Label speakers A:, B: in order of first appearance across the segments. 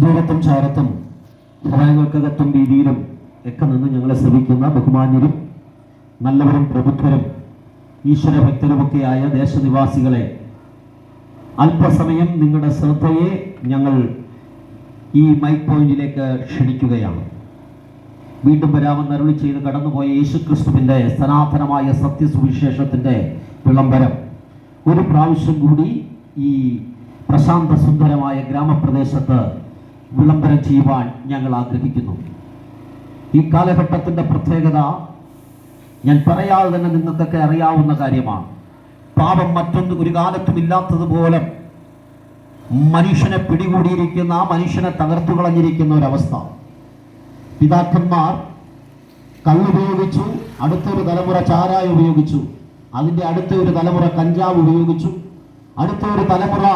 A: ദൂരത്തും ചാരത്തും ഹൃദയങ്ങൾക്കകത്തും രീതിയിലും ഒക്കെ നിന്ന് ഞങ്ങളെ ശ്രമിക്കുന്ന ബഹുമാന്യരും നല്ലവരും പ്രബുദ്ധരും ഈശ്വരഭക്തരുമൊക്കെയായ ദേശനിവാസികളെ അല്പസമയം നിങ്ങളുടെ ശ്രദ്ധയെ ഞങ്ങൾ ഈ മൈക്ക് പോയിന്റിലേക്ക് ക്ഷണിക്കുകയാണ്. വീണ്ടും വരാമെന്ന് അരുളി ചെയ്ത് കടന്നുപോയ യേശുക്രിസ്തുവിന്റെ സനാതനമായ സത്യസുവിശേഷത്തിന്റെ വിളംബരം. ഒരു പ്രാവശ്യം കൂടി ഈ പ്രശാന്ത സുന്ദരമായ ഗ്രാമപ്രദേശത്ത് വിളംബരം ചെയ്യുവാൻ ഞങ്ങൾ ആഗ്രഹിക്കുന്നു. ഈ കാലഘട്ടത്തിന്റെ പ്രത്യേകത ഞാൻ പറയാതെ തന്നെ നിങ്ങൾക്കൊക്കെ അറിയാവുന്ന കാര്യമാണ്. പാപം മറ്റൊന്നും ഒരു കാലത്തും ഇല്ലാത്തതുപോലെ മനുഷ്യനെ പിടികൂടിയിരിക്കുന്ന ആ മനുഷ്യനെ തകർത്തു കളഞ്ഞിരിക്കുന്ന ഒരവസ്ഥ. പിതാക്കന്മാർ കള്ളുപയോഗിച്ചു അടുത്തൊരു തലമുറ ചാരായ ഉപയോഗിച്ചു അതിന്റെ അടുത്ത ഒരു തലമുറ കഞ്ചാവ് ഉപയോഗിച്ചു അടുത്ത ഒരു തലമുറ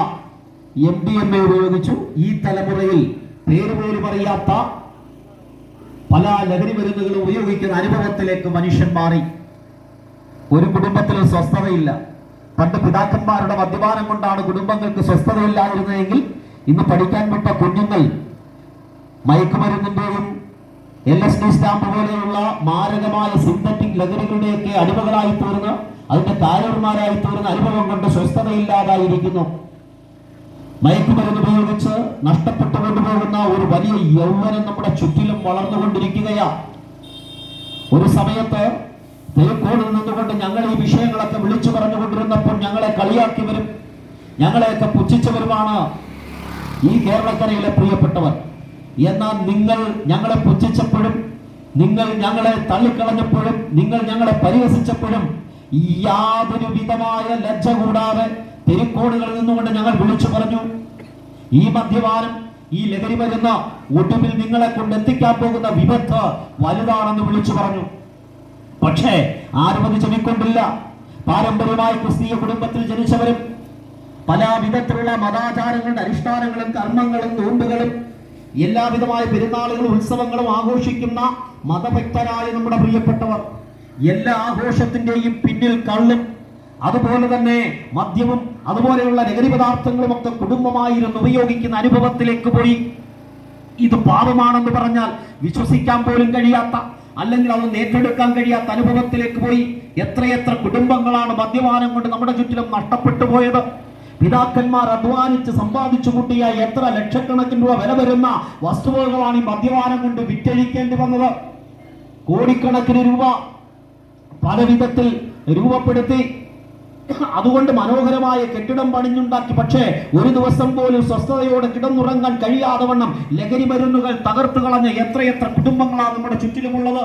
A: എം ഡി എം എ ഉപയോഗിച്ചു ഈ തലമുറയിൽ പേര് പോലും അറിയാത്ത പല ലഹരി മരുന്നുകളും ഉപയോഗിക്കുന്ന അനുഭവത്തിലേക്ക് മനുഷ്യൻ മാറി. ഒരു കുടുംബത്തിൽ സ്വസ്ഥതയില്ല. പണ്ട് പിതാക്കന്മാരുടെ മദ്യപാനം കൊണ്ടാണ് കുടുംബങ്ങൾക്ക് സ്വസ്ഥതയില്ലാതിരുന്നതെങ്കിൽ ഇന്ന് പഠിക്കാൻ വിട്ട കുഞ്ഞുങ്ങൾ മയക്കുമരുന്നിന്റെയും എൽ എസ് ഡി സ്റ്റാമ്പ് പോലെയുള്ള മാരകമായ സിന്തറ്റിക് ലഹരികളുടെയൊക്കെ അടിമകളായി തീർന്ന് അതിന്റെ കാരന്മാരായി തീർന്ന അനുഭവം കൊണ്ട് സ്വസ്ഥതയില്ലാതായിരിക്കുന്നു. മയക്കുമരുന്ന് ഉപയോഗിച്ച് നഷ്ടപ്പെട്ടുകൊണ്ട് പോകുന്ന ഒരു വലിയ യൗവനം നമ്മുടെ ചുറ്റിലും വളർന്നുകൊണ്ടിരിക്കുകയാ. ഒരു സമയത്ത് തിരുക്കോടിൽ നിന്നുകൊണ്ട് ഞങ്ങൾ ഈ വിഷയങ്ങളൊക്കെ വിളിച്ചു പറഞ്ഞുകൊണ്ടിരുന്നപ്പോൾ ഞങ്ങളെ കളിയാക്കിയവരും ഞങ്ങളെയൊക്കെ പുച്ഛിച്ചവരുമാണ് ഈ കേരളക്കരയിലെ പ്രിയപ്പെട്ടവർ. എന്നാൽ നിങ്ങൾ ഞങ്ങളെ പുച്ഛിച്ചപ്പോഴും നിങ്ങൾ ഞങ്ങളെ തള്ളിക്കളഞ്ഞപ്പോഴും നിങ്ങൾ ഞങ്ങളെ പരിഹസിച്ചപ്പോഴും യാതൊരു വിധമായ ലജ്ജ കൂടാതെ തെരുക്കോടുകളിൽ നിന്നുകൊണ്ട് ഞങ്ങൾ വിളിച്ചു പറഞ്ഞു ഈ മദ്യപാനം ഈ ലഹരി വരുന്ന ഒടുവിൽ നിങ്ങളെ കൊണ്ട് എത്തിക്കാൻ പോകുന്ന വിപത്ത് വലുതാണെന്ന് വിളിച്ചു പറഞ്ഞു. പക്ഷേ ആരും അത് ചെവിക്കൊണ്ടില്ല പാരമ്പര്യമായി ക്രിസ്തീയ കുടുംബത്തിൽ ജനിച്ചവരും പല വിധത്തിലുള്ള മതാചാരങ്ങളുടെ അനുഷ്ഠാനങ്ങളും കർമ്മങ്ങളും നോമ്പുകളും എല്ലാവിധമായ പെരുന്നാളുകളും ഉത്സവങ്ങളും ആഘോഷിക്കുന്ന മതഭക്തരായ നമ്മുടെ പ്രിയപ്പെട്ടവർ എല്ലാ ആഘോഷത്തിന്റെയും പിന്നിൽ കള്ളും. അതുപോലെ തന്നെ മദ്യവും അതുപോലെയുള്ള ലഹരി പദാർത്ഥങ്ങളും ഒക്കെ കുടുംബമായിരുന്നു ഉപയോഗിക്കുന്ന അനുഭവത്തിലേക്ക് പോയി. ഇത് പാപമാണെന്ന് പറഞ്ഞാൽ വിശ്വസിക്കാൻ പോലും കഴിയാത്ത അല്ലെങ്കിൽ അതൊന്ന് ഏറ്റെടുക്കാൻ കഴിയാത്ത അനുഭവത്തിലേക്ക് പോയി. എത്രയെത്ര കുടുംബങ്ങളാണ് മദ്യപാനം കൊണ്ട് നമ്മുടെ ചുറ്റിലും നഷ്ടപ്പെട്ടു പോയത്. പിതാക്കന്മാർ അധ്വാനിച്ച് സമ്പാദിച്ചു കൂട്ടിയ എത്ര ലക്ഷക്കണക്കിന് രൂപ വില വരുന്ന വസ്തുവകളാണ് ഈ മദ്യപാനം കൊണ്ട് വിറ്റഴിക്കേണ്ടി വന്നത്. കോടിക്കണക്കിന് രൂപ പല രൂപപ്പെടുത്തി അതുകൊണ്ട് മനോഹരമായ കെട്ടിടം പണിഞ്ഞുണ്ടാക്കി. പക്ഷേ ഒരു ദിവസം പോലും സ്വസ്ഥതയോടെ കിടന്നുറങ്ങാൻ കഴിയാതെ വണ്ണം ലഹരി മരുന്നുകൾ തകർത്തു കളഞ്ഞ എത്രയെത്ര കുടുംബങ്ങളാണ് നമ്മുടെ ചുറ്റിലുമുള്ളത്.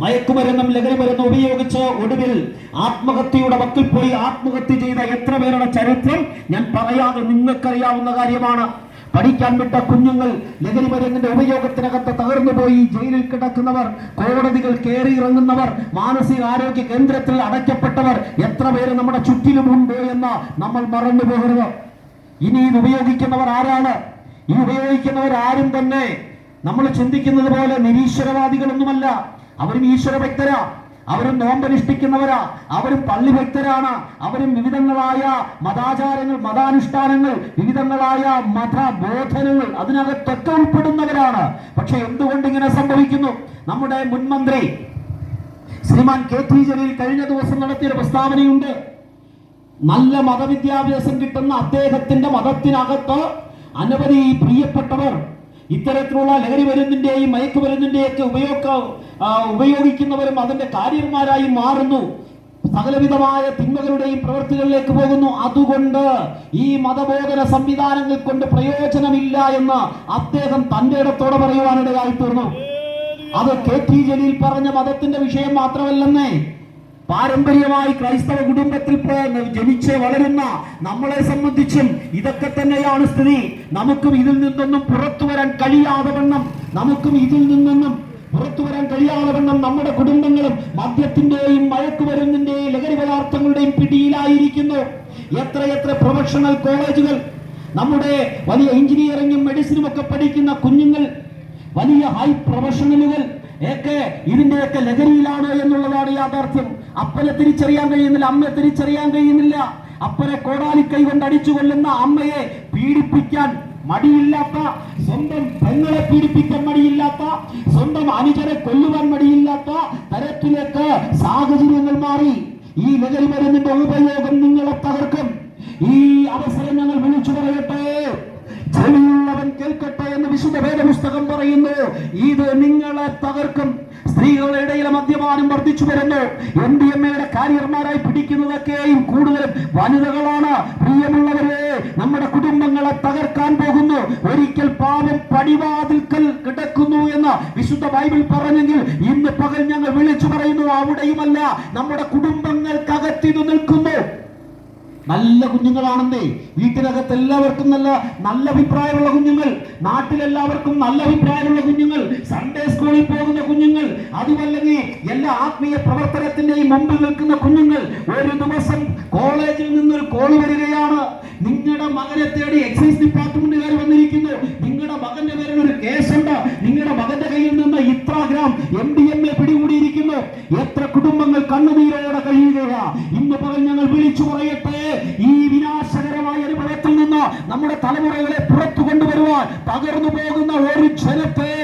A: മയക്കുമരുന്നും ലഹരി മരുന്നും ഉപയോഗിച്ച് ഒടുവിൽ ആത്മഹത്യയുടെ വക്കിൽ പോയി ആത്മഹത്യ ചെയ്ത എത്ര പേരുടെ ചരിത്രം ഞാൻ പറയാതെ നിങ്ങൾക്കറിയാവുന്ന കാര്യമാണ്. പഠിക്കാൻ വിട്ട കുഞ്ഞുങ്ങൾ ലഹരി മരുന്നിന്റെ ഉപയോഗത്തിനകത്ത് തകർന്നു പോയി. ജയിലിൽ കിടക്കുന്നവർ കോടതികൾ കയറി ഇറങ്ങുന്നവർ മാനസിക ആരോഗ്യ കേന്ദ്രത്തിൽ അടയ്ക്കപ്പെട്ടവർ എത്ര പേര് നമ്മുടെ ചുറ്റിലുമുണ്ട് എന്ന് നമ്മൾ മറന്നു പോകരുത്. ഇനി ഇത് ഉപയോഗിക്കുന്നവർ ആരാണ്? ഈ ഉപയോഗിക്കുന്നവർ ആരും തന്നെ. നമ്മൾ ചിന്തിക്കുന്നത് പോലെ നിരീശ്വരവാദികളൊന്നുമല്ല. അവരും ഈശ്വര ഭക്തരാ അവരും നോമ്പനുഷ്ഠിക്കുന്നവരാ. അവരും പള്ളി ഭക്തരാണ് അവരും വിവിധങ്ങളായ മതാചാരങ്ങൾ മതാനുഷ്ഠാനങ്ങൾ വിവിധങ്ങളായ മതബോധനങ്ങൾ അതിനകത്തൊക്കെ ഉൾപ്പെടുന്നവരാണ്. പക്ഷെ എന്തുകൊണ്ട് ഇങ്ങനെ സംഭവിക്കുന്നു? നമ്മുടെ മുൻമന്ത്രി ശ്രീമാൻ കെ ടി ജലീൽ കഴിഞ്ഞ ദിവസം നടത്തിയ പ്രസ്താവനയുണ്ട്. നല്ല മതവിദ്യാഭ്യാസം കിട്ടുന്ന അദ്ദേഹത്തിന്റെ മതത്തിനകത്ത് അനവധി പ്രിയപ്പെട്ടവർ ഇത്തരത്തിലുള്ള ലഹരി മരുന്നിന്റെയും മയക്കുമരുന്നിന്റെയും ഒക്കെ ഉപയോഗ ഉപയോഗിക്കുന്നവരും അതിന്റെ കാര്യന്മാരായി മാറുന്നു. സകലവിധമായ തിന്മകളുടെയും പ്രവൃത്തികളിലേക്ക് പോകുന്നു. അതുകൊണ്ട് ഈ മതബോധന സംവിധാനങ്ങൾ കൊണ്ട് പ്രയോജനമില്ല എന്ന് അദ്ദേഹം തന്റെ ഇടത്തോടെ പറയുവാനിടയായി തീർന്നു അത് കെ ടി ജലീൽ പറഞ്ഞ മതത്തിന്റെ വിഷയം മാത്രമല്ലെന്നേ. പാരമ്പര്യമായി ക്രൈസ്തവ കുടുംബത്തിൽ ജനിച്ച് വളരുന്ന നമ്മളെ സംബന്ധിച്ചും ഇതൊക്കെ തന്നെയാണ് സ്ഥിതി. നമുക്കും ഇതിൽ നിന്നൊന്നും പുറത്തു വരാൻ കഴിയാതെ വണ്ണം നമുക്കും ഇതിൽ നിന്നൊന്നും പുറത്തു വരാൻ കഴിയാതെ വണ്ണം നമ്മുടെ കുടുംബങ്ങളും മദ്യത്തിന്റെയും മയക്കുമരുന്നിന്റെയും ലഹരി പദാർത്ഥങ്ങളുടെയും പിടിയിലായിരിക്കുന്നു. എത്രയെത്ര പ്രൊഫഷണൽ കോളേജുകൾ നമ്മുടെ വലിയ എഞ്ചിനീയറിംഗും മെഡിസിനും ഒക്കെ പഠിക്കുന്ന കുഞ്ഞുങ്ങൾ വലിയ ഹൈ പ്രൊഫഷണലുകൾ ഒക്കെ ഇതിന്റെയൊക്കെ ലഹരിയിലാണ് എന്നുള്ളതാണ് യാഥാർത്ഥ്യം. അപ്പനെ തിരിച്ചറിയാൻ കഴിയുന്നില്ല അമ്മയെ തിരിച്ചറിയാൻ കഴിയുന്നില്ല. അപ്പനെ കോടാലിക്കൈ കൊണ്ട് അടിച്ചു കൊല്ലുന്ന അമ്മയെ പീഡിപ്പിക്കാൻ മടിയില്ലാത്ത സ്വന്തം പെങ്ങളെ പീഡിപ്പിക്കാൻ മടിയില്ലാത്ത സ്വന്തം അനുജനെ കൊല്ലുവാൻ മടിയില്ലാത്ത തരത്തിലേക്ക് സാഹചര്യങ്ങൾ മാറി. ഈ ലഹരി മരുന്നിന്റെ ഉപയോഗം നിങ്ങളെ തകർക്കും. ഈ അവസരം ഞങ്ങൾ വിളിച്ചു പറയട്ടെ. ചെവിയുള്ളവൻ കേൾക്കട്ടെ എന്ന് വിശുദ്ധ വേദപുസ്തകം പറയുന്നു. ഇത് നിങ്ങളെ തകർക്കും. സ്ത്രീകളുടെ ഇടയിലെ മദ്യപാനം വർദ്ധിച്ചു വരുന്നു. എം ഡി എം എയുടെ കാരിയർമാരായി പിടിക്കുന്നതൊക്കെയും കൂടുതലും വനിതകളാണ്. പ്രിയമുള്ളവരെ നമ്മുടെ കുടുംബങ്ങളെ തകർക്കാൻ പോകുന്നു. ഒരിക്കൽ പാപം പടിവാതിൽക്കൽ കിടക്കുന്നു എന്ന് വിശുദ്ധ ബൈബിൾ പറഞ്ഞെങ്കിൽ ഇന്ന് പകൽ ഞങ്ങൾ വിളിച്ചു പറയുന്നു അവിടെയുമല്ല. നമ്മുടെ കുടുംബങ്ങൾക്കകത്തിത് നിൽക്കുന്നു. നല്ല കുഞ്ഞുങ്ങളാണെന്നേ. വീട്ടിനകത്ത് എല്ലാവർക്കും നല്ല നല്ല അഭിപ്രായമുള്ള കുഞ്ഞുങ്ങൾ. നാട്ടിലെല്ലാവർക്കും നല്ല അഭിപ്രായമുള്ള കുഞ്ഞുങ്ങൾ. സൺഡേ സ്കൂളിൽ പോകുന്ന കുഞ്ഞുങ്ങൾ. അതുമല്ലെങ്കിൽ എല്ലാ ആത്മീയ പ്രവർത്തനത്തിന്റെയും മുമ്പിൽ നിൽക്കുന്ന കുഞ്ഞുങ്ങൾ. ഒരു ദിവസം കോളേജിൽ നിന്നൊരു കോൾ വരികയാണ്. നിങ്ങളുടെ മകനെ തേടി എക്സൈസ് ഡിപ്പാർട്ട്മെന്റുകാർ വന്നിരിക്കുന്നു. നിങ്ങളുടെ മകന്റെ പേരിൽ ഒരു കേസുണ്ട്. നിങ്ങളുടെ മകന്റെ കയ്യിൽ നിന്ന് ഇത്ര gram M D M A പിടികൂടിയിരിക്കുന്നു. എത്ര കുടുംബങ്ങൾ കണ്ണുനീരോടെ കഴിയുകയാ. ഇന്ന് പകൽ ഞങ്ങൾ വിളിച്ചു പറയട്ടെ. ഈ വിനാശകരമായ അനുഭവത്തിൽ നിന്ന് നമ്മുടെ തലമുറകളെ പുറത്തു കൊണ്ടുവരുവാൻ പകർന്നു പോകുന്ന ഒരു ജനത്തെ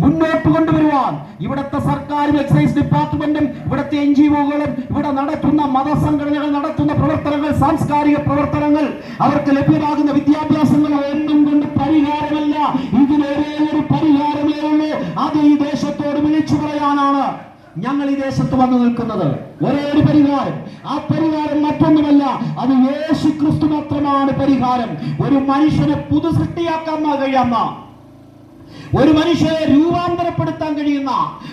A: മുന്നോട്ട് കൊണ്ടുവരുവാൻ ഇവിടുത്തെ സർക്കാരും എക്സൈസ് ഡിപ്പാർട്ട്മെന്റും ഇവിടുത്തെ എൻ ജി ഒകളും ഇവിടെ നടത്തുന്ന മതസംഘടനകൾ നടത്തുന്ന പ്രവർത്തനങ്ങൾ സാംസ്കാരിക പ്രവർത്തനങ്ങൾ അവർക്ക് ലഭ്യമാകുന്ന വിദ്യാഭ്യാസങ്ങൾ ഒന്നും കൊണ്ട് പരിഹാരമല്ല. ഇതിനൊരേ ഒരു പരിഹാരമേ ഉള്ളൂ. അത് ഈ ദേശത്തോട് വിളിച്ചു പറയാനാണ്. ഞങ്ങൾ ഈ ദേശത്ത് വന്നു നിൽക്കുന്നത് ഒരേ ഒരു പരിഹാരം. ആ പരിഹാരം മറ്റൊന്നുമല്ല അത് യേശു ക്രിസ്തു മാത്രമാണ് പരിഹാരം. ഒരു മനുഷ്യനെ പുതു സൃഷ്ടിയാക്കാൻ ഒരു മനുഷ്യരെ രൂപാന്തരപ്പെടുത്താൻ കഴിയുന്ന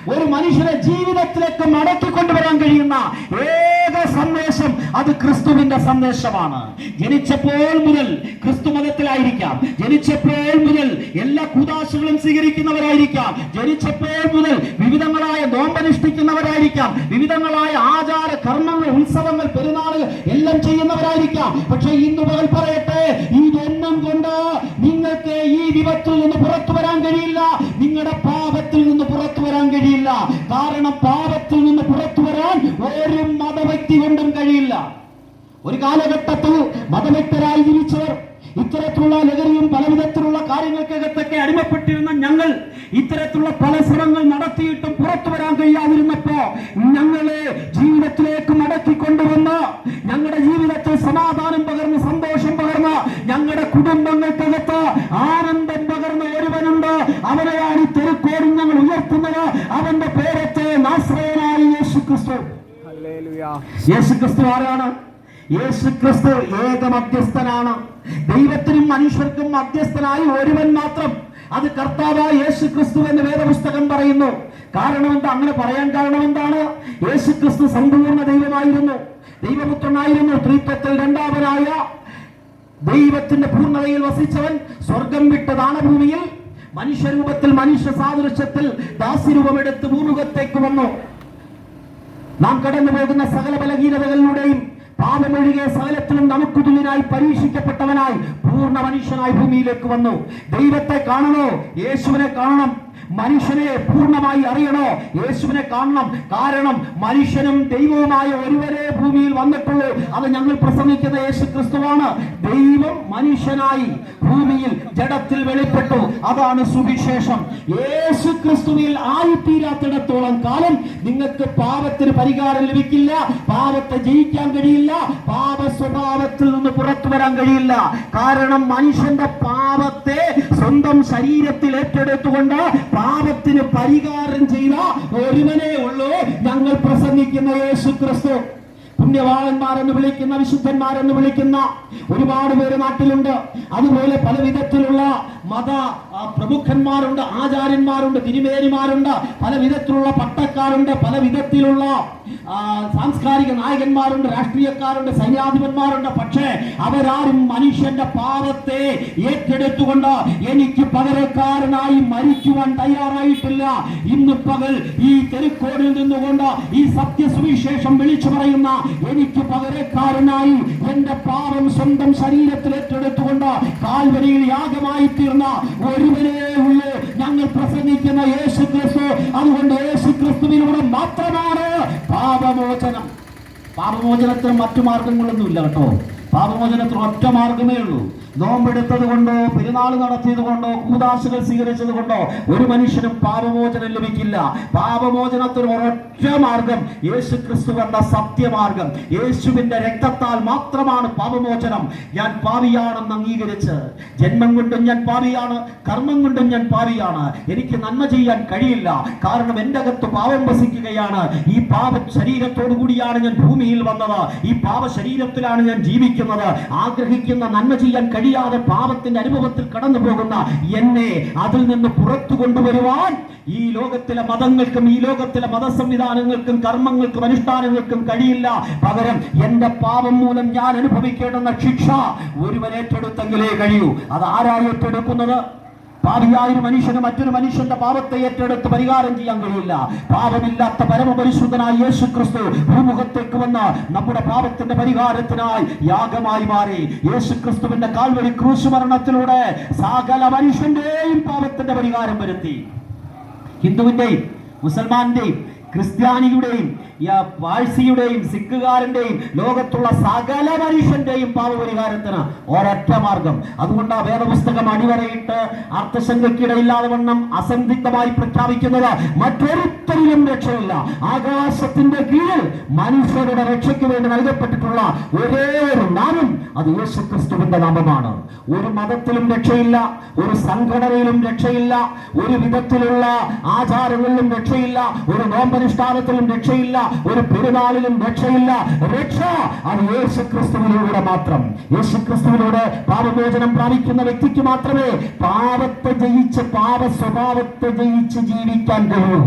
A: ഒരു മനുഷ്യരെ ജീവിതത്തിലേക്ക് മടക്കി കൊണ്ടുവരാൻ കഴിയുന്ന ഏക സന്ദേശം അത് ക്രിസ്തുവിന്റെ സന്ദേശമാണ്. ജനിച്ചപ്പോൾ മുതൽ ക്രിസ്തു മതത്തിലായിരിക്കാം. ജനിച്ചപ്പോൾ മുതൽ എല്ലാ കുതാശകളും സ്വീകരിക്കുന്നവരായിരിക്കാം. ജനിച്ചപ്പോൾ മുതൽ വിവിധങ്ങളായ നോമ്പനുഷ്ഠിക്കുന്നവരായിരിക്കാം. വിവിധങ്ങളായ ആചാര കർമ്മങ്ങൾ ഉത്സവങ്ങൾ പെരുന്നാളുകൾ എല്ലാം ചെയ്യുന്നവരായിരിക്കാം. പക്ഷെ ഇന്ന് പകൽ പറയട്ടെ ഇതൊന്നും കൊണ്ട് നിങ്ങൾക്ക് ഈ വിപത്തിൽ നിന്ന് പുറത്തു വരാൻ കഴിയില്ല നിങ്ങളുടെ പാപത്തിൽ നിന്ന് പുറത്തു വരാൻ കഴിയില്ല. കാരണം പാപത്തിൽ നിന്ന് പുറത്തു വരാൻ ഒരു മതവ്യക്തി കൊണ്ടും കഴിയില്ല. ഒരു കാലഘട്ടത്തിൽ മതവ്യക്തരായി ജീവിച്ചവർ ഇത്തരത്തിലുള്ള ലഹരിയും പല വിധത്തിലുള്ള കാര്യങ്ങൾക്കകത്തൊക്കെ അടിമപ്പെട്ടിരുന്ന ഞങ്ങൾ ഇത്തരത്തിലുള്ള പല ശ്രമങ്ങൾ നടത്തിയിട്ടും പുറത്തു വരാൻ കഴിയാതിരുന്നപ്പോ ഞങ്ങളെ ജീവിതത്തിലേക്ക് മടക്കി കൊണ്ടുവന്ന് ഞങ്ങളുടെ ജീവിതത്തിൽ സമാധാനം പകർന്ന് സന്തോഷം പകർന്ന് ഞങ്ങളുടെ കുടുംബങ്ങൾക്കകത്ത് ആനന്ദം പകർന്ന ഒരുവനുണ്ട് അവനെയാണ് ഈ തെരുക്കോടും ഞങ്ങൾ ഉയർത്തുന്നത് അവന്റെ പേരത്തെ നാശ്രയനായ യേശു ക്രിസ്തു
B: ഹല്ലേലൂയ
A: യേശു ക്രിസ്തു ആരാണ്? യേശുക്രിസ്തു ഏക മധ്യസ്ഥനാണ്. ദൈവത്തിനും മനുഷ്യർക്കും മധ്യസ്ഥനായി ഒരുവൻ മാത്രം. അത് കർത്താവായ യേശു ക്രിസ്തു എന്ന് വേദപുസ്തകം പറയുന്നു. കാരണം എന്താ? അങ്ങനെ പറയാൻ കാരണം എന്താണ്? യേശു ക്രിസ്തു സമ്പൂർണ ദൈവമായിരുന്നു. ദൈവപുത്രനായിരുന്നു. ത്രിത്വത്തിൽ രണ്ടാമനായ ദൈവത്തിന്റെ പൂർണതയിൽ വസിച്ചവൻ സ്വർഗം വിട്ട ദാനഭൂമിയിൽ മനുഷ്യരൂപത്തിൽ മനുഷ്യ സാദൃശ്യത്തിൽ ദാസ്യരൂപമെടുത്ത് ഭൂമുഖത്തേക്ക് വന്നു. നാം കടന്നു പോകുന്ന സകല ബലഹീനതകളിലൂടെയും പാപമൊഴികെ സകലത്തിലും നമുക്ക് തുല്യനായി പരീക്ഷിക്കപ്പെട്ടവനായി പൂർണ മനുഷ്യനായി ഭൂമിയിലേക്ക് വന്നു. ദൈവത്തെ കാണണോ? യേശുവിനെ കാണണം. മനുഷ്യനെ പൂർണമായി അറിയണോ? യേശുവിനെ കാണണം. കാരണം മനുഷ്യനും ദൈവവുമായ ഒരുവരെ ഭൂമിയിൽ വന്നിട്ടുള്ളൂ. അത് ഞങ്ങൾ പ്രസംഗിക്കുന്ന യേശു ക്രിസ്തുവാണ് ദൈവം മനുഷ്യനായി ഭൂമിയിൽ ജഡത്തിൽ വെളിപ്പെട്ടു. അതാണ് സുവിശേഷം. യേശു ക്രിസ്തുവിൽ ആയിത്തീരാത്തിടത്തോളം കാലം നിങ്ങൾക്ക് പാപത്തിന് പരിഹാരം ലഭിക്കില്ല. പാപത്തെ ജയിക്കാൻ കഴിയില്ല. പാപ സ്വഭാവത്തിൽ നിന്ന് പുറത്തു വരാൻ കഴിയില്ല. കാരണം മനുഷ്യന്റെ പാപത്തെ സ്വന്തം ശരീരത്തിൽ ഏറ്റെടുത്തുകൊണ്ട് പാപത്തിന് പരിഹാരം ചെയ്ത ഒരുവനേ ഉള്ളൂ. ഞങ്ങൾ പ്രസംഗിക്കുന്ന യേശു ക്രിസ്തു പുണ്യവാളന്മാരെന്ന് വിളിക്കുന്ന വിശുദ്ധന്മാരെന്ന് വിളിക്കുന്ന ഒരുപാട് പേര് നാട്ടിലുണ്ട്. അതുപോലെ പല വിധത്തിലുള്ള മത പ്രമുഖന്മാരുണ്ട് ആചാര്യന്മാരുണ്ട് തിരുമേനിമാരുണ്ട് പല വിധത്തിലുള്ള പട്ടക്കാരുണ്ട് പല വിധത്തിലുള്ള സാംസ്കാരിക നായകന്മാരുണ്ട് രാഷ്ട്രീയക്കാരുണ്ട് സൈന്യാധിപന്മാരുണ്ട്. പക്ഷേ അവരാരും മനുഷ്യന്റെ പാപത്തെ ഏറ്റെടുത്തുകൊണ്ട് എനിക്ക് പകരക്കാരനായി മരിക്കുവാൻ തയ്യാറായിട്ടില്ല. ഇന്ന് പകൽ ഈ തെരുക്കോടിൽ നിന്നുകൊണ്ട് ഈ സത്യസുവിശേഷം വിളിച്ചു പറയുന്ന എനിക്ക് പകരക്കാരനായി എന്റെ പാപം സ്വന്തം ശരീരത്തിൽ ഏറ്റെടുത്തുകൊണ്ട് കാൽവരിയിൽ യാഗമായി തീർന്ന ഒരുവനേ ഉള്ളൂ ഞങ്ങൾ പ്രസംഗിക്കുന്ന യേശു ക്രിസ്തു അതുകൊണ്ട് യേശു ക്രിസ്തുവിലൂടെ മാത്രമാണ് പാപമോചനം. പാപമോചനത്തിന് മറ്റു മാർഗങ്ങളൊന്നുമില്ല കേട്ടോ. പാപമോചനത്തിന് ഒറ്റ മാർഗമേ ഉള്ളൂ. നോമ്പെടുത്തത് കൊണ്ടോ പെരുന്നാൾ നടത്തിയത് കൊണ്ടോ കൂതാശകൾ സ്വീകരിച്ചത് കൊണ്ടോ ഒരു മനുഷ്യനും പാപമോചനം ലഭിക്കില്ല. പാപമോചനത്തിന് ഒരൊറ്റ മാർഗം യേശു ക്രിസ്തു എന്ന സത്യമാർഗം. യേശുവിന്റെ രക്തത്താൽ മാത്രമാണ് പാപമോചനം. ഞാൻ പാവിയാണെന്ന് അംഗീകരിച്ച് ജന്മം കൊണ്ടും ഞാൻ പാവിയാണ് കർമ്മം കൊണ്ടും ഞാൻ പാവിയാണ് എനിക്ക് നന്മ ചെയ്യാൻ കഴിയില്ല. കാരണം എന്റെ അകത്ത് പാപം വസിക്കുകയാണ്. ഈ പാപ ശരീരത്തോടു കൂടിയാണ് ഞാൻ ഭൂമിയിൽ വന്നത്. ഈ പാപ ശരീരത്തിലാണ് ഞാൻ ജീവിക്കുന്നത്. ആഗ്രഹിക്കുന്ന നന്മ ചെയ്യാൻ കഴിയാതെ പാപത്തിന്റെ അനുഭവത്തിൽ കടന്നു പോകുന്ന എന്നെ അതിൽ നിന്ന് പുറത്തു കൊണ്ടുവരുവാൻ ഈ ലോകത്തിലെ മതങ്ങൾക്കും ഈ ലോകത്തിലെ മത സംവിധാനങ്ങൾക്കും കർമ്മങ്ങൾക്കും അനുഷ്ഠാനങ്ങൾക്കും കഴിയില്ല. പകരം എന്റെ പാപം മൂലം ഞാൻ അനുഭവിക്കേണ്ടുന്ന ശിക്ഷ ഒരുവൻ ഏറ്റെടുത്തെങ്കിലേ കഴിയൂ. അത് ആരാ ഏറ്റെടുക്കുന്നത്? പാപിയായ ഒരു മനുഷ്യന് മറ്റൊരു മനുഷ്യന്റെ പാപത്തെ ഏറ്റെടുത്ത് പരിഹാരം ചെയ്യാൻ കഴിയില്ല. പാപമില്ലാത്ത പരമപരിശുദ്ധനായ യേശു ക്രിസ്തു ഭൂമുഖത്തേക്ക് വന്ന നമ്മുടെ പാപത്തിന്റെ പരിഹാരത്തിനായി യാഗമായി മാറി. യേശു ക്രിസ്തുവിന്റെ കാൽവരി ക്രൂശ് മരണത്തിലൂടെ സകല മനുഷ്യന്റെയും പാപത്തിന്റെ പരിഹാരം വരുത്തി. ഹിന്ദുവിന്റെയും മുസൽമാന്റെയും ക്രിസ്ത്യാനിയുടെയും പാഴ്സിയുടെയും സിഖുകാരന്റെയും ലോകത്തുള്ള സകല മനുഷ്യന്റെയും പാപപരിഹാരത്തിന് ഒരൊറ്റ മാർഗം. അതുകൊണ്ട് ആ വേദപുസ്തകം അടിവരയിട്ട് അർത്ഥശങ്കയ്ക്കിടയില്ലാതെ വണ്ണം അസന്ധിഗ്ധമായി പ്രഖ്യാപിക്കുന്നത് മറ്റൊരുത്തരിലും രക്ഷയില്ല ആകാശത്തിന്റെ കീഴിൽ മനുഷ്യരുടെ രക്ഷയ്ക്ക് വേണ്ടി നൽകപ്പെട്ടിട്ടുള്ള ഒരേ ഒരു നാമം അത് യേശു ക്രിസ്തുവിന്റെ നാമമാണ്. ഒരു മതത്തിലും രക്ഷയില്ല ഒരു സംഘടനയിലും രക്ഷയില്ല ഒരു വിധത്തിലുള്ള ആചാരങ്ങളിലും രക്ഷയില്ല ഒരു നോമ്പനുഷ്ഠാനത്തിലും രക്ഷയില്ല ഒരു പെരുന്നാളിലും രക്ഷയില്ല. രക്ഷ അത് യേശു ക്രിസ്തുവിലൂടെ മാത്രം. യേശു ക്രിസ്തുവിലൂടെ പാപമോചനം പ്രാപിക്കുന്ന വ്യക്തിക്ക് മാത്രമേ പാപത്തെ ജയിച്ച് പാപ സ്വഭാവത്തെ ജയിച്ച് ജീവിക്കാൻ കഴിയൂ.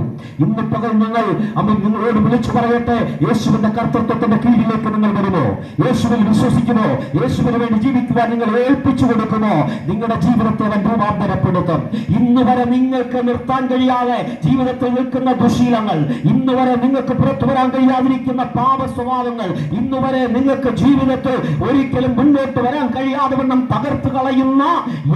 A: ഇന്ന് പകൽ ഞങ്ങൾ അമ്മ നിങ്ങളോട് വിളിച്ചു പറയട്ടെ. യേശുവിന്റെ കർത്തൃത്വത്തിന്റെ കീഴിലേക്ക് നിങ്ങൾ വരുമോ? യേശുവിൽ വിശ്വസിക്കുമോ? യേശുവിന് വേണ്ടി ജീവിക്കുവാൻ നിങ്ങൾ ഏൽപ്പിച്ചു കൊടുക്കുമോ? നിങ്ങളുടെ ജീവിതത്തെ അവൻ രൂപാന്തരപ്പെടുത്തും. ഇന്ന് വരെ നിങ്ങൾക്ക് നിർത്താൻ കഴിയാതെ ജീവിതത്തിൽ നിൽക്കുന്ന ദുശീലങ്ങൾ ഇന്ന് വരെ നിങ്ങൾക്ക് പുറത്തു വരാൻ കഴിയാതിരിക്കുന്ന പാപ സ്വഭാവങ്ങൾ ഇന്ന് വരെ നിങ്ങൾക്ക് ജീവിതത്തിൽ ഒരിക്കലും മുന്നോട്ട് വരാൻ കഴിയാതെ വണ്ണം തകർത്ത് കളയുന്ന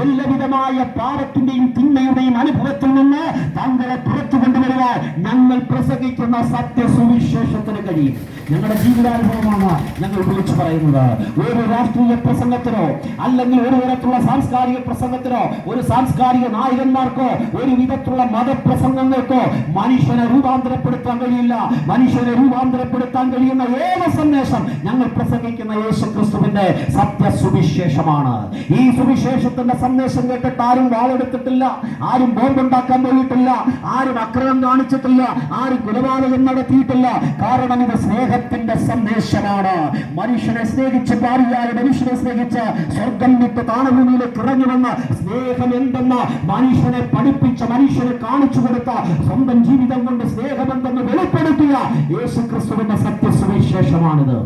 A: എല്ലാവിധമായ പാപത്തിന്റെയും തിന്മയുടെയും അനുഭവത്തിൽ നിന്ന് താങ്കളെ പുറത്തു കൊണ്ടുവരുവാൻ ഞങ്ങൾ പ്രസംഗിക്കുന്ന സത്യ സുവിശേഷത്തിന് കഴിയും. ഞങ്ങളുടെ ജീവിതാനുഭവമാണ് ഞങ്ങൾ വിളിച്ചു പറയുന്നത്. ഒരു രാഷ്ട്രീയ പ്രസംഗത്തിനോ അല്ലെങ്കിൽ ഒരു തരത്തിലുള്ള സാംസ്കാരിക പ്രസംഗത്തിനോ ഒരു സാംസ്കാരിക നായകന്മാർക്കോ ഒരു വിധത്തിലുള്ള മതപ്രസംഗങ്ങൾക്കോ മനുഷ്യനെ രൂപാന്തരപ്പെടുത്താൻ കഴിയില്ല. മനുഷ്യനെ രൂപാന്തരപ്പെടുത്താൻ കഴിയുന്ന ഏക സന്ദേശം ഞങ്ങൾ പ്രസംഗിക്കുന്ന യേശു ക്രിസ്തുവിന്റെ സത്യ സുവിശേഷമാണ് ഈ സുവിശേഷത്തിന്റെ സന്ദേശം കേട്ടിട്ട് ആരും വാളെടുത്തിട്ടില്ല. ആരും ബോംബുണ്ടാക്കാൻ പോയിട്ടില്ല. ആരും അക്രമം കാണിച്ചിട്ടില്ല. ആരും കൊലപാതകം നടത്തിയിട്ടില്ല. കാരണം ഇത് സ്നേഹത്തിന്റെ സന്ദേശമാണ്. മനുഷ്യനെ സ്നേഹിച്ച് ഭാര്യയായ മനുഷ്യനെ സ്നേഹിച്ച് സ്വർഗം വിട്ട് താണഭൂമിയിലേക്ക് ഇറങ്ങി വന്ന് സ്നേഹം എന്തെന്ന് മനുഷ്യനെ പഠിപ്പിച്ച മനുഷ്യനെ കാണിച്ചു കൊടുത്ത സ്വന്തം ജീവിതം കൊണ്ട് സ്നേഹമെന്തെന്ന് വെളിപ്പെടുത്തിയ യേശു ക്രിസ്തുവിന്റെ സത്യസുവിശേഷമാണിത്.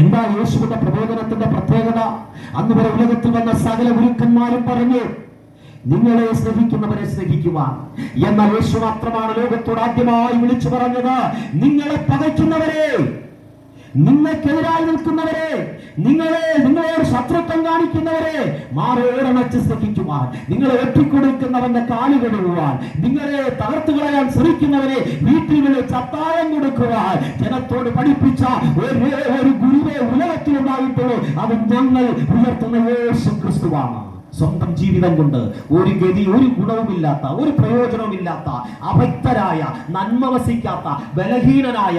A: എന്താ യേശുവിന്റെ പ്രബോധനത്തിന്റെ പ്രത്യേകത? അന്ന് വരെ ഉലകത്തിൽ വന്ന സകല ഗുരുക്കന്മാരും പറഞ്ഞു നിങ്ങളെ സ്നേഹിക്കുന്നവരെ സ്നേഹിക്കുവാൻ. എന്നാൽ യേശു മാത്രമാണ് ലോകത്തോട് ആദ്യമായി വിളിച്ചു പറഞ്ഞത്. നിങ്ങളെ പകയ്ക്കുന്നവരെ നിങ്ങൾക്കെതിരായി നിൽക്കുന്നവരെ നിങ്ങളെ നിങ്ങളോട് ശത്രുത്വം കാണിക്കുന്നവരെ മാറേറണച്ച് സ്നേഹിക്കുവാൻ. നിങ്ങളെ എത്തിക്കൊടുക്കുന്നവന്റെ കാലു കഴുകുവാൻ. നിങ്ങളെ തകർത്തു കളയാൻ ശ്രമിക്കുന്നവരെ വീട്ടിൽ വിളിച്ച് ചത്തായം കൊടുക്കുവാൻ. ജനത്തോട് പഠിപ്പിച്ച ഒരു ഗുരുവെ ഉലകത്തിലുണ്ടായിട്ടുള്ളൂ. അത് ഞങ്ങൾ ഉയർത്തുന്ന യേശു ക്രിസ്തുവാണ്. സ്വന്തം ജീവിതം കൊണ്ട് ഒരു ഗതി ഒരു ഗുണവുമില്ലാത്ത ഒരു പ്രയോജനവുമില്ലാത്ത അഭക്തരായ നന്മ വസിക്കാത്ത ബലഹീനനായ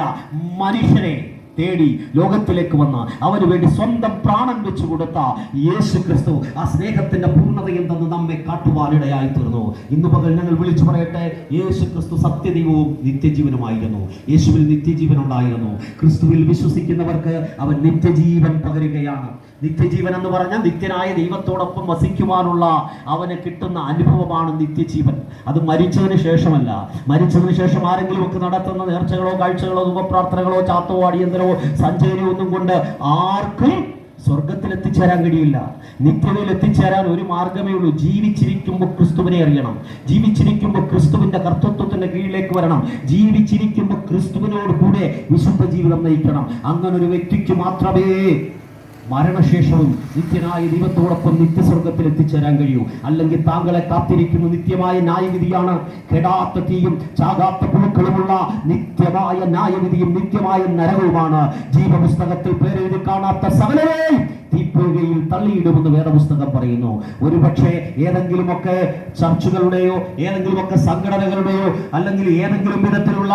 A: മനുഷ്യനെ തേടി ലോകത്തിലേക്ക് വന്ന അവന് വേണ്ടി സ്വന്തം പ്രാണൻ വെച്ചു കൊടുത്ത യേശു ക്രിസ്തു ആ സ്നേഹത്തിന്റെ പൂർണത എന്തെന്ന് നമ്മെ കാട്ടുവാനിടയായി തീർന്നു. ഇന്ന് പകൽ ഞങ്ങൾ വിളിച്ചു പറയട്ടെ യേശു ക്രിസ്തു സത്യദൈവവും നിത്യജീവനുമായിരുന്നു. യേശുവിൽ നിത്യജീവൻ ഉണ്ടായിരുന്നു ക്രിസ്തുവിൽ വിശ്വസിക്കുന്നവർക്ക് അവൻ നിത്യജീവൻ പകരുകയാണ്. നിത്യജീവൻ എന്ന് പറഞ്ഞാൽ നിത്യനായ ദൈവത്തോടൊപ്പം വസിക്കുവാനുള്ള അവന് കിട്ടുന്ന അനുഭവമാണ് നിത്യജീവൻ. അത് മരിച്ചതിന് ശേഷമല്ല. മരിച്ചതിന് ശേഷം ആരെങ്കിലും ഒക്കെ നടത്തുന്ന നേർച്ചകളോ കാഴ്ചകളോ ഉപപ്രാർത്ഥനകളോ ചാത്തോ അടിയന്തരമോ സഞ്ചയനോ ഒന്നും കൊണ്ട് ആർക്കും സ്വർഗത്തിൽ എത്തിച്ചേരാൻ കഴിയില്ല. നിത്യതയിൽ എത്തിച്ചേരാൻ ഒരു മാർഗമേ ഉള്ളൂ. ജീവിച്ചിരിക്കുമ്പോൾ ക്രിസ്തുവിനെ അറിയണം. ജീവിച്ചിരിക്കുമ്പോൾ ക്രിസ്തുവിന്റെ കർത്തൃത്വത്തിന്റെ കീഴിലേക്ക് വരണം. ജീവിച്ചിരിക്കുമ്പോൾ ക്രിസ്തുവിനോട് കൂടെ വിശുദ്ധ ജീവിതം നയിക്കണം. അങ്ങനൊരു വ്യക്തിക്ക് മാത്രമേ മരണശേഷവും നിത്യനായ ദൈവത്തോടൊപ്പം നിത്യസ്വർഗത്തിൽ എത്തിച്ചേരാൻ കഴിയൂ. അല്ലെങ്കിൽ താങ്കളെ കാത്തിരിക്കുന്ന. നിത്യമായ ന്യായവിധിയാണ്. കെടാത്ത തീയും ചാകാത്ത പുഴുക്കളുമുള്ള നിത്യമായ ന്യായവിധിയും നിത്യമായ നരകവുമാണ്. ജീവപുസ്തകത്തിൽ പേരെഴുതി കാണാത്ത സകലരെയും തീപ്പുകയിൽ തള്ളിയിടുമെന്ന് വേദപുസ്തകം പറയുന്നു. ഒരുപക്ഷെ ഏതെങ്കിലുമൊക്കെ ചർച്ചുകളുടെയോ ഏതെങ്കിലുമൊക്കെ സംഘടനകളുടെയോ അല്ലെങ്കിൽ ഏതെങ്കിലും വിധത്തിലുള്ള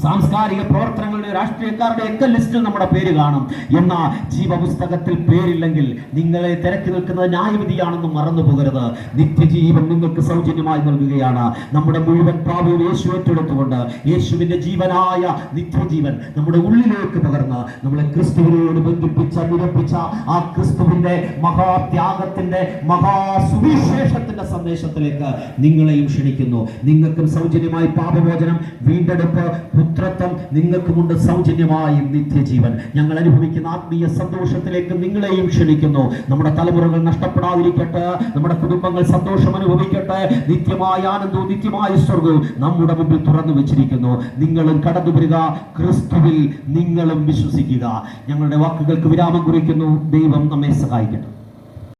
A: സാംസ്കാരിക പ്രവർത്തനങ്ങളുടെ രാഷ്ട്രീയക്കാരുടെ ഒക്കെ ലിസ്റ്റിൽ നമ്മുടെ പേര് കാണും. എന്നാൽ ജീവപുസ്തകത്തിൽ പേരില്ലെങ്കിൽ നിങ്ങളെ തിരക്കി നിൽക്കുന്നത് ന്യായവിധിയാണെന്ന് മറന്നു പോകരുത്. നിത്യജീവൻ നിങ്ങൾക്ക് സൗജന്യമായി നൽകുകയാണ്. നമ്മുടെ മുഴുവൻ പ്രാപവും യേശു ഏറ്റെടുത്തുകൊണ്ട് യേശുവിന്റെ ജീവനായ നിത്യജീവൻ നമ്മുടെ ഉള്ളിലേക്ക് പകർന്ന് നമ്മളെ ക്രിസ്തുവിനോട് ബന്ധിപ്പിച്ച നിരപ്പിച്ച ആ ക്രിസ്തുവിന്റെ മഹാത്യാഗത്തിന്റെ മഹാസുവിശേഷത്തിന്റെ സന്ദേശത്തിലേക്ക് നിങ്ങളെയും ക്ഷണിക്കുന്നു. നിങ്ങൾക്കും സൗജന്യമായി പാപമോചനം വീണ്ടെടുപ്പ് പുത്രത്വം നിങ്ങൾക്കുമുണ്ട് സൗജന്യമായും നിത്യജീവൻ. ഞങ്ങൾ അനുഭവിക്കുന്ന ആത്മീയ സന്തോഷത്തിലേക്ക് നിങ്ങളെയും ക്ഷണിക്കുന്നു. നമ്മുടെ തലമുറകൾ നഷ്ടപ്പെടാതിരിക്കട്ടെ. നമ്മുടെ കുടുംബങ്ങൾ സന്തോഷം അനുഭവിക്കട്ടെ. നിത്യമായ ആനന്ദവും നിത്യമായ സ്വർഗവും നമ്മുടെ മുമ്പിൽ തുറന്നു വെച്ചിരിക്കുന്നു. നിങ്ങളും കടന്നു വരിക. ക്രിസ്തുവിൽ നിങ്ങളും വിശ്വസിക്കുക. ഞങ്ങളുടെ വാക്കുകൾക്ക് വിരാമം കുറിക്കുന്നു. ദൈവം നമ്മെ സഹായിക്കട്ടെ.